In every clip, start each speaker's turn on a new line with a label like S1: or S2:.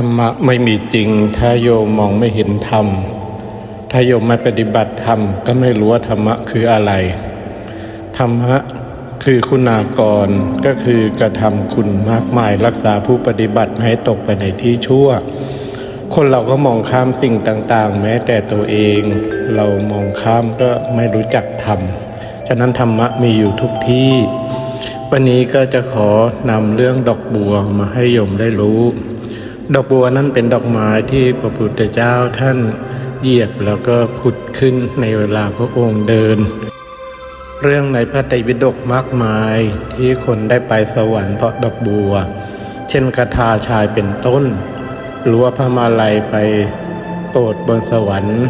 S1: ธรรมะไม่มีจริง ถ้าโยมมองไม่เห็นธรรม ถ้าโยมไม่ปฏิบัติธรรม ก็ไม่รู้ว่าธรรมะคืออะไร ธรรมะคือคุณากรก็คือกระทำคุณมากมายรักษาผู้ปฏิบัติไม่ให้ตกไปในที่ชั่ว คนเราก็มองข้ามสิ่งต่างๆ แม้แต่ตัวเอง เรามองข้ามก็ไม่รู้จักธรรม ฉะนั้นธรรมะมีอยู่ทุกที่ วันนี้ก็จะขอนำเรื่องดอกบัวมาให้โยมได้รู้ ดอกบัวนั้นเป็นดอกไม้ที่พระพุทธเจ้าท่านเหยียบแล้วก็ผุดขึ้นในเวลาพระองค์เดิน เรื่องในพระไตรปิฎกมากมายที่คนได้ไปสวรรค์เพราะดอกบัว เช่นคาถาชายเป็นต้นหรือว่าพระมาลัยไปโปรดบนสวรรค์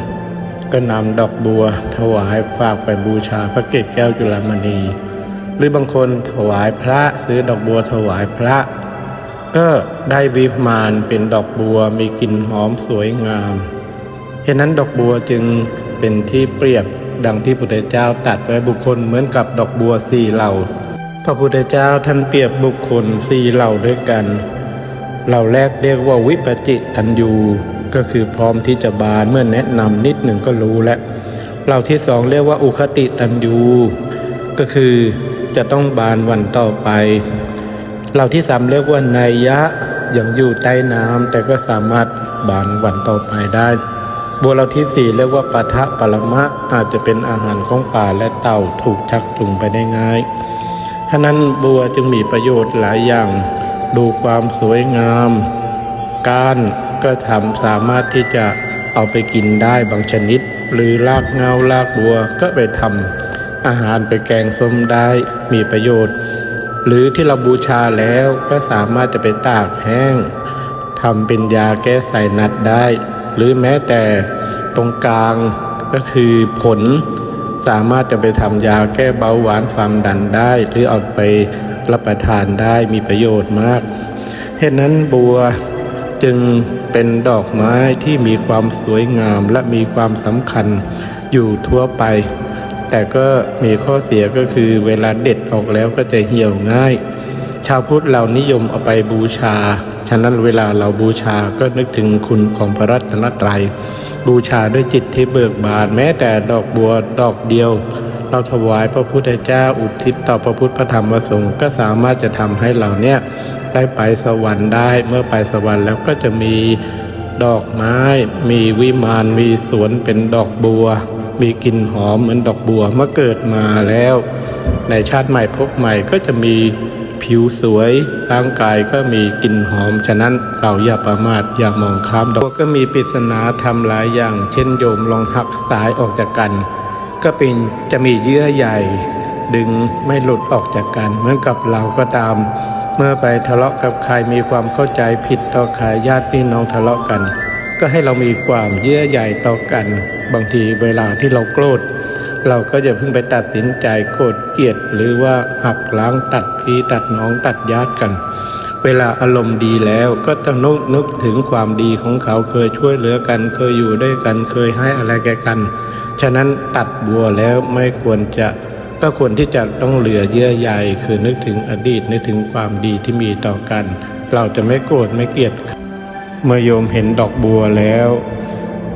S1: ก็นำดอกบัว ถวายฝากไปบูชาพระเกศแก้วจุฬามณี หรือบางคนถวายพระซื้อดอกบัวถวายพระ ก็ได้วิมานเป็นดอกบัวมีกลิ่นหอมสวยงามเหตุนั้นดอกบัวจึงเป็นที่เปรียบดังที่พระพุทธเจ้าตัดไว้บุคคลเหมือนกับดอกบัวสี่เหล่า พระพุทธเจ้าท่านเปรียบบุคคลสี่เหล่าด้วยกัน เหล่าแรกเรียกว่าวิปจิตันยูก็คือพร้อมที่จะบานเมื่อแนะนำนิดหนึ่งก็รู้แล้วเหล่าที่สองเรียกว่าอุคติตันยูก็คือจะต้องบานวันต่อไป เหล่าที่สามเรียกว่านัยยะยังอยู่ใต้น้ำแต่ก็สามารถบานวันต่อไปได้บัวเหล่าที่สี่เรียกว่าปะทะปรมะอาจจะเป็นอาหารของป่าและเต่าถูกชักจูงไปได้ง่ายฉะนั้นบัวจึงมีประโยชน์หลายอย่าง ดูความสวยงาม ก้านก็ทำสามารถที่จะเอาไปกินได้บางชนิด หรือรากเงารากบัวก็ไปทำอาหารไปแกงส้มได้มีประโยชน์ หรือที่เราบูชาแล้วก็สามารถจะไปตากแห้งทำเป็นยาแก้ไสนัดได้ หรือแม้แต่ตรงกลางก็คือผลสามารถจะไปทำยาแก้เบาหวานความดันได้ หรือเอาไปรับประทานได้มีประโยชน์มากเหตุนั้นบัวจึงเป็นดอกไม้ที่มีความสวยงามและมีความสำคัญอยู่ทั่วไป แต่ก็มีข้อเสียก็คือเวลาเด็ดออกแล้วก็จะเหี่ยวง่าย ชาวพุทธเรานิยมเอาไปบูชา ฉะนั้นเวลาเราบูชาก็นึกถึงคุณของพระรัตนตรัย บูชาด้วยจิตที่เบิกบานแม้แต่ดอกบัวดอกเดียว เราถวายพระพุทธเจ้าอุทิศต่อพระพุทธพระธรรมพระสงฆ์ก็สามารถจะทำให้เราเนี่ยได้ไปสวรรค์ได้เมื่อไปสวรรค์แล้วก็จะมีดอกไม้ มีวิมาน มีสวนเป็นดอกบัว มีกลิ่นหอมเหมือนดอกบัวเมื่อเกิดมาแล้ว ในชาติใหม่พบใหม่ก็จะมีผิวสวยร่างกายก็มีกลิ่นหอม ฉะนั้นเราอย่าประมาทอย่ามองข้ามดอกก็มีปริศนาทำหลายอย่าง เช่นโยมลองหักสายออกจากกัน ก็เป็นจะมีเยื่อใหญ่ ดึงไม่หลุดออกจากกันเหมือนกับเราก็ตาม เมื่อไปทะเลาะกับใครมีความเข้าใจผิดต่อใครญาติพี่น้องทะเลาะกัน ก็ให้เรามีความเยื่อใหญ่ต่อกัน บางทีเวลาที่เราโกรธเราก็อย่าเพิ่งไปตัดสินใจโกรธเกลียด หรือว่าหักล้างตัดพี่ตัดน้องตัดญาติกัน เวลาอารมณ์ดีแล้วก็ต้องนึกนึกถึงความดีของเขาเคยช่วยเหลือกัน เคยอยู่ด้วยกันเคยให้อะไรแก่กัน ฉะนั้นตัดบัวแล้วไม่ควรจะก็ควรที่จะต้องเหลือเยื่อใยคือนึกถึงอดีตนึกถึงความดีที่มีต่อกัน เราจะไม่โกรธไม่เกลียด เมื่อโยมเห็นดอกบัวแล้ว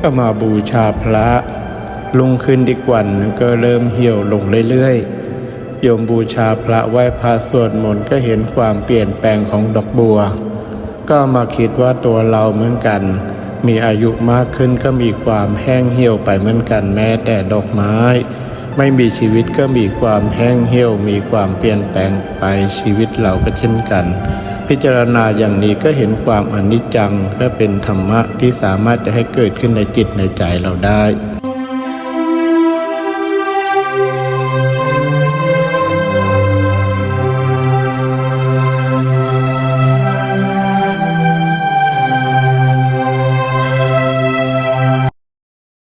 S1: ก็มาบูชาพระ ลุงขึ้นดีกวันก็เริ่มเหี่ยวลงเรื่อยๆ โยมบูชาพระไหว้พระสวดมนต์ก็เห็นความเปลี่ยนแปลงของดอกบัว ก็มาคิดว่าตัวเราเหมือนกัน มีอายุมากขึ้นก็มีความแห้งเหี่ยวไปเหมือนกันแม้แต่ดอกไม้ ไม่มีชีวิตก็มีความแห้งเหี่ยวมีความเปลี่ยนแปลงไปชีวิตเราก็เช่นกัน พิจารณาอย่างนี้ก็เห็นความอนิจจังและเป็นธรรมะที่สามารถจะให้เกิดขึ้นในจิตในใจเราได้